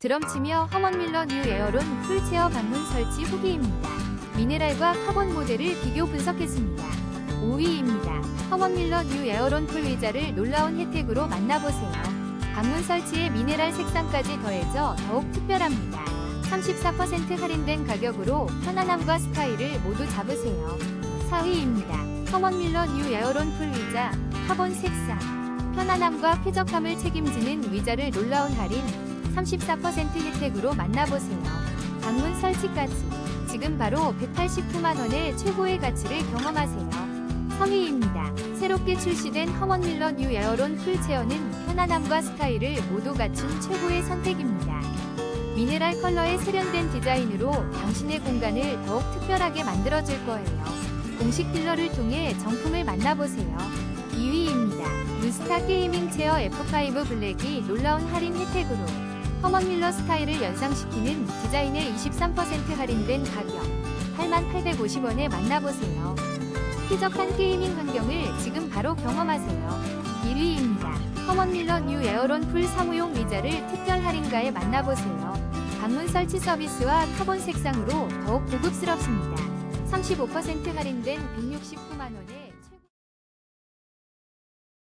드럼 치며 허먼밀러 뉴 에어론 풀체어 방문 설치 후기입니다. 미네랄과 카본 모델을 비교 분석했습니다. 5위입니다. 허먼밀러 뉴 에어론 풀 의자를 놀라운 혜택으로 만나보세요. 방문 설치에 미네랄 색상까지 더해져 더욱 특별합니다. 34% 할인된 가격으로 편안함과 스타일을 모두 잡으세요. 4위입니다. 허먼밀러 뉴 에어론 풀 의자 카본 색상 편안함과 쾌적함을 책임지는 의자를 놀라운 할인 34% 혜택으로 만나보세요. 방문 설치까지 지금 바로 189만원의 최고의 가치를 경험하세요. 3위입니다. 새롭게 출시된 허먼밀러 뉴 에어론 풀체어는 편안함과 스타일을 모두 갖춘 최고의 선택입니다. 미네랄 컬러의 세련된 디자인으로 당신의 공간을 더욱 특별하게 만들어줄 거예요. 공식 딜러를 통해 정품을 만나보세요. 2위입니다. 루스타 게이밍 체어 F5 블랙이 놀라운 할인 혜택으로 허먼밀러 스타일을 연상시키는 디자인의 23% 할인된 가격 8850원에 만나보세요. 쾌적한 게이밍 환경을 지금 바로 경험하세요. 1위입니다. 허먼밀러 뉴 에어론 풀 사무용 의자를 특별 할인가에 만나보세요. 방문 설치 서비스와 카본 색상으로 더욱 고급스럽습니다. 35% 할인된 169만원에